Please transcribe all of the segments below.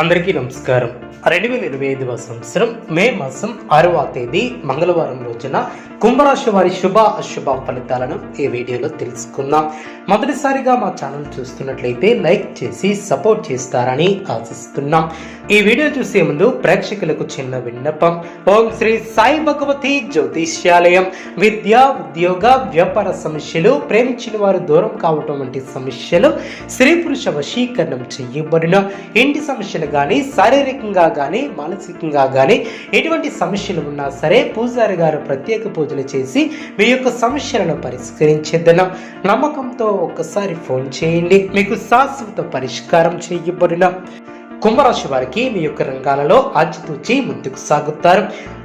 అందరికీ నమస్కారం. రెండు వేల ఇరవై ఐదవ సంవత్సరం మే మాసం ఆరవ తేదీ మంగళవారం రోజున కుంభరాశి వారి శుభ అశుభ ఫలితాలను ఈ వీడియోలో తెలుసుకుందాం. మొదటిసారిగా మా ఛానల్ చూస్తున్నట్లయితే లైక్ చేసి సపోర్ట్ చేస్తారని ఆశిస్తున్నాం. ఈ వీడియో చూసే ముందు ప్రేక్షకులకు చిన్న విన్నపం. ఓం శ్రీ సాయి భగవతి జ్యోతిష్యాలయం. విద్య ఉద్యోగ వ్యాపార సమస్యలు ప్రేమించిన వారు దూరం కావటం వంటి సమస్యలు స్త్రీ పురుష వశీకరణం చేయబడిన ఇంటి సమస్యల కానీ శారీరకంగా కానీ మానసికంగా కానీ ఎటువంటి సమస్యలు ఉన్నా సరే పూజారి గారు ప్రత్యేక పూజలు చేసి మీ యొక్క సమస్యలను పరిష్కరించేద్దాం నమ్మకంతో ఒక్కసారి ఫోన్ చేయండి. మీకు శాశ్వత పరిష్కారం చేయబడిన కుంభరాశి వారికి మీ యొక్క రంగాలలో ఆచితూచి ముందుకు సాగుతారు.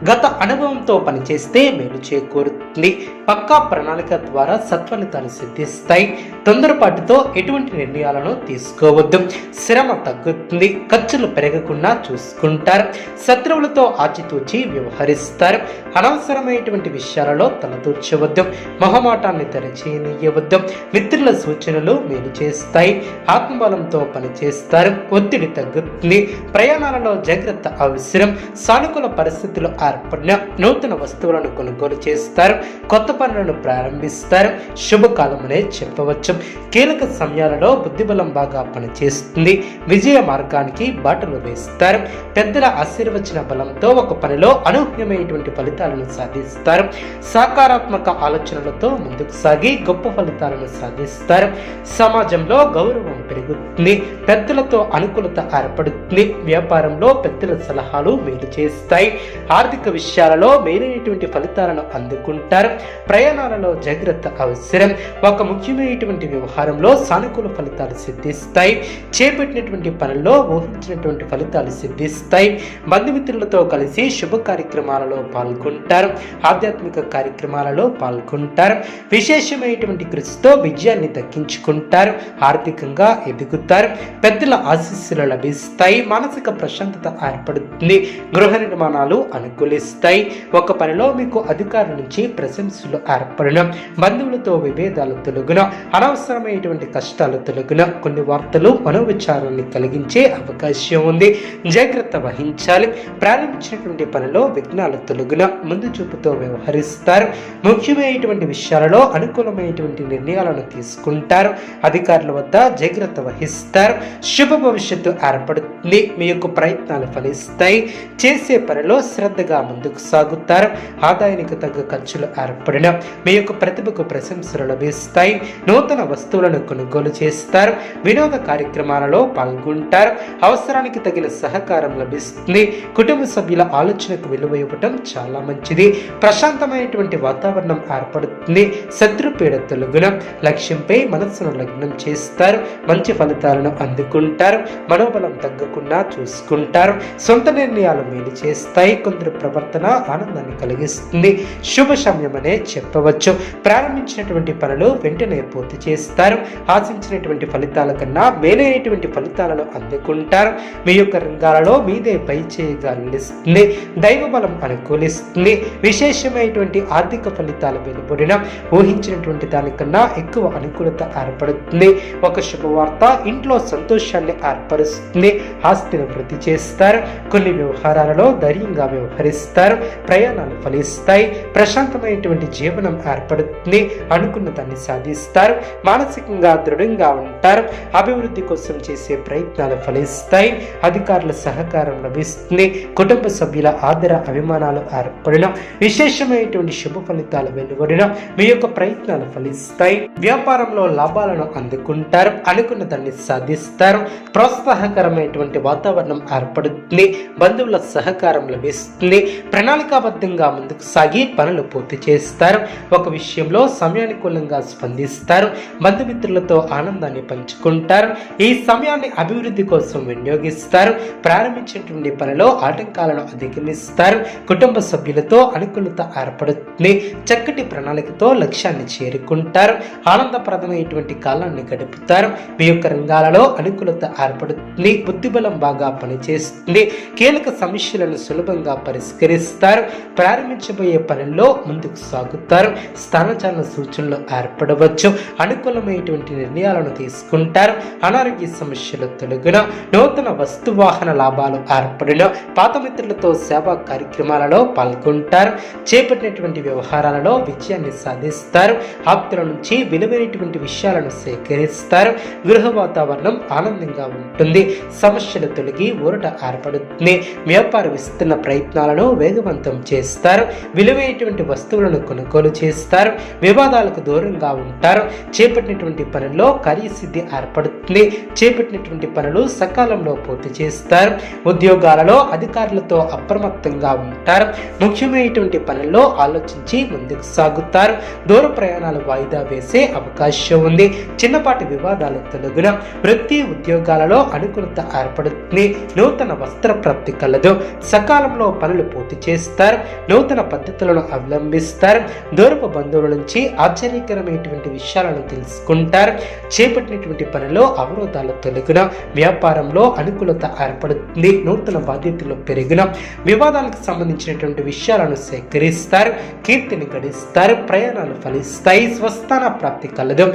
గత అనుభవంతో పనిచేస్తే మేలు చేకూరుతుంది. పక్కా ప్రణాళిక ద్వారా సత్ఫలితాలు సిద్ధిస్తాయి. తొందరపాటుతో ఎటువంటి నిర్ణయాలను తీసుకోవద్దు. శ్రమ తగ్గుతుంది ఖర్చులు పెరగకుండా చూసుకుంటారు. శత్రువులతో ఆచితూచి వ్యవహరిస్తారు. అనవసరమైనటువంటి విషయాలలో తలదూర్చవద్దు. మొహమాటాన్ని తెరచేయనియవద్దు మిత్రుల సూచనలు మేలు చేస్తాయి. ఆత్మబలంతో పనిచేస్తారు. ఒత్తిడి తగ్గుతుంది. ప్రయాణాలలో జాగ్రత్త అవసరం. సానుకూల పరిస్థితులు ఏర్పడిన నూతన వస్తువులను కొనుగోలు చేస్తారు. కొత్త పనులను ప్రారంభిస్తారు. శుభకాలమనే చెప్పవచ్చు. కీలక సమయాలలో బుద్ధిబలం బాగా పనిచేస్తుంది. విజయ మార్గానికి బాటలు వేస్తారు. పెద్దల ఆశీర్వచన బలంతో ఒక పనిలో అనూహ్యమైనటువంటి ఫలితాలను సాధిస్తారు. సకారాత్మక ఆలోచనలతో ముందుకు సాగి గొప్ప ఫలితాలను సాధిస్తారు. సమాజంలో గౌరవం పెరుగుతుంది. పెద్దలతో అనుకూలత ఏర్పడుతుంది. వ్యాపారంలో పెద్దల సలహాలు మేలు చేస్తాయి. ఆర్థిక విషయాలలో మేలైనటువంటి ఫలితాలను అందుకుంటారు. ప్రయాణాలలో జాగ్రత్త అవసరం. ఒక ముఖ్యమైనటువంటి వ్యవహారంలో సానుకూల ఫలితాలు సిద్ధిస్తాయి. చేపట్టినటువంటి పనుల్లో ఊహించినటువంటి ఫలితాలు సిద్ధిస్తాయి. బంధుమిత్రులతో కలిసి శుభ కార్యక్రమాలలో పాల్గొంటారు. ఆధ్యాత్మిక కార్యక్రమాలలో పాల్గొంటారు. విశేషమైనటువంటి కృషితో విజయాన్ని దక్కించుకుంటారు. ఆర్థికంగా ఎదుగుతారు. పెద్దల ఆశీస్సులు లభిస్తాయి. మానసిక ప్రశాంతత ఏర్పడుతుంది. గృహ నిర్మాణాలు అనుకూలిస్తాయి. ఒక పనిలో మీకు అధికారుల నుంచి ప్రశంసలు ఏర్పడడం బంధువులతో విభేదాలు తొలగున అనవసరమైనటువంటి కష్టాలు తొలగిన కొన్ని వార్తలు మనోవిచారాన్ని కలిగించే అవకాశం ఉంది. జాగ్రత్త వహించాలి. ప్రారంభించినటువంటి పనిలో విఘ్నాలు తొలగిన ముందు చూపుతో వ్యవహరిస్తారు. ముఖ్యమైనటువంటి విషయాలలో అనుకూలమైనటువంటి నిర్ణయాలను తీసుకుంటారు. అధికారుల వద్ద జాగ్రత్త వహిస్తారు. శుభ భవిష్యత్తు ఏర్పడుతుంది. మీ యొక్క ప్రయత్నాలు ఫలిస్తాయి. చేసే పనిలో శ్రద్ధగా ముందుకు సాగుతారు. ఆదాయానికి తగ్గ ఖర్చులు ఏర్పడిన మీ యొక్క ప్రతిభకు ప్రశంసలు లభిస్తాయి. నూతన వస్తువులను కొనుగోలు చేస్తారు వినోద కార్యక్రమాలలో పాల్గొంటారు అవసరానికి తగిన సహకారం లభిస్తుంది కుటుంబ సభ్యుల ఆలోచనకు విలువ ఇవ్వటం చాలా మంచిది ప్రశాంతమైనటువంటి వాతావరణం ఏర్పడుతుంది శత్రుపీడ తొలగున లక్ష్యంపై మనస్సును లగ్నం చేస్తారు మంచి ఫలితాలను అందుకుంటారు మనోబలం తగ్గకుండా చూసుకుంటారు సొంత నిర్ణయాలు మేలు చేస్తాయి కొందరి ప్రవర్తన ఆనందాన్ని కలిగిస్తుంది శుభ అనే చెప్పవచ్చు ప్రారంభించినటువంటి పనులు వెంటనే పూర్తి చేస్తారు. ఆశించినటువంటి ఫలితాల కన్నా మేలైనటువంటి ఫలితాలను అందుకుంటారు. మీ యొక్క రంగాలలో మీదే పై చేయగా నిలుస్తుంది. దైవ బలం అనుకూలిస్తుంది. విశేషమైనటువంటి ఆర్థిక ఫలితాలు వెలువడిన ఊహించినటువంటి దానికన్నా ఎక్కువ అనుకూలత ఏర్పడుతుంది. ఒక శుభవార్త ఇంట్లో సంతోషాన్ని ఏర్పరుస్తుంది. ఆస్తిని వృద్ధి చేస్తారు. కొన్ని వ్యవహారాలలో ధైర్యంగా వ్యవహరిస్తారు. ప్రయాణాలు ఫలిస్తాయి. ప్రశాంతమైనటువంటి జీవనం ఏర్పడుతుంది. అనుకున్న దాన్ని సాధిస్తారు. మానసికంగా దృఢంగా ఉంటారు. అభివృద్ధి కోసం చేసే ప్రయత్నాలు ఫలిస్తాయి. అధికారుల సహకారం లభిస్తుంది. కుటుంబ సభ్యుల ఆదర అభిమానాలు ఏర్పడిన విశేషమైనటువంటి శుభ ఫలితాలు వెలువడిన మీ యొక్క ప్రయత్నాలు ఫలిస్తాయి. వ్యాపారంలో లాభాలను అందుకుంటారు. అనుకున్న దాన్ని సాధిస్తారు. ప్రోత్సాహకరమైనటువంటి వాతావరణం ఏర్పడుతుంది. బంధువుల సహకారం లభిస్తుంది. ప్రణాళికాబద్ధంగా ముందుకు సాగి పనులు పూర్తి చేస్తారు. ఒక విషయంలో సమయానుకూలంగా స్పందిస్తారు. బంధుమిత్రులతో ఆనందాన్ని పంచుకుంటారు. ఈ సమయాన్ని అభివృద్ధి కోసం వినియోగిస్తారు. ప్రారంభించేటువంటి పనిలో ఆటంకాలను అధిగమిస్తారు. కుటుంబ సభ్యులతో అనుకూలత ఏర్పడుతుంది. చక్కటి ప్రణాళికతో లక్ష్యాన్ని చేరుకుంటారు. ఆనందప్రదమైనటువంటి కాలాన్ని గడుపుతారు. మీ యొక్క రంగాలలో అనుకూలత ఏర్పడుతుంది. బుద్ధిబలం బాగా పనిచేస్తుంది. కీలక సమస్యలను సులభంగా పరిష్కరిస్తారు. ప్రారంభించబోయే పనుల్లో ముందుకు సాగుతారు. సాగుతారు స్థానచాలన సూచనలు ఏర్పడవచ్చు. అనుకూలమైనటువంటి నిర్ణయాలను తీసుకుంటారు. అనారోగ్య సమస్యలు తొలగిన నూతన వస్తు వాహన లాభాలు ఏర్పడిన పాత మిత్రులతో సేవా కార్యక్రమాలలో పాల్గొంటారు. చేపట్టినటువంటి వ్యవహారాలలో విజయాన్ని సాధిస్తారు. ఆప్తుల నుంచి విలువైనటువంటి విషయాలను సేకరిస్తారు. గృహ వాతావరణం ఆనందంగా ఉంటుంది. సమస్యలు తొలగి ఊరట ఏర్పడుతుంది. వ్యాపార విస్తరణ ప్రయత్నాలను వేగవంతం చేస్తారు. విలువైనటువంటి వస్తువులను కొనుగోలు చేస్తారు. వివాదాలకు దూరంగా ఉంటారు. చేపట్టినటువంటి పనుల్లో కార్యసిద్ధి ఏర్పడుతుంది. చేపట్టినటువంటి పనులు సకాలంలో పూర్తి చేస్తారు. ఉద్యోగాలలో అధికారులతో అప్రమత్తంగా ఉంటారు. ముఖ్యమైనటువంటి పనుల్లో ఆలోచించి ముందుకు సాగుతారు. దూర ప్రయాణాలు వాయిదా వేసే అవకాశం ఉంది. చిన్నపాటి వివాదాలు తొలగిన వృత్తి ఉద్యోగాలలో అనుకూలత ఏర్పడుతుంది. నూతన వస్త్ర ప్రాప్తి కలదు. సకాలంలో పనులు పూర్తి చేస్తారు. నూతన పద్ధతులను అవలంబిస్తారు. దూరపు బంధువుల నుంచి ఆశ్చర్యకరమైనటువంటి విషయాలను తెలుసుకుంటారు. చేపట్టినటువంటి పనిలో అవరోధాలు తొలగిన వ్యాపారంలో అనుకూలత ఏర్పడుతుంది నూతన బాధ్యతలు పెరిగిన వివాదాలకు సంబంధించినటువంటి విషయాలను సేకరిస్తారు కీర్తిని గడిస్తారు ప్రయాణాలు ఫలిస్తాయి స్వస్థాన ప్రాప్తి కలదు.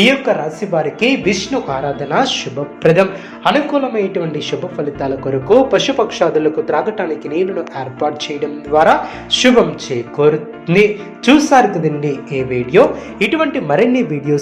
ఈ యొక్క రాశి వారికి విష్ణు ఆరాధన శుభప్రదం. అనుకూలమైనటువంటి శుభ ఫలితాల కొరకు పశుపక్షాదులకు త్రాగటానికి నీళ్ళను ఏర్పాటు చేయడం ద్వారా శుభం చేకూరుతుంది. చూసారు కదండి ఈ వీడియో? ఇటువంటి మరిన్ని వీడియోస్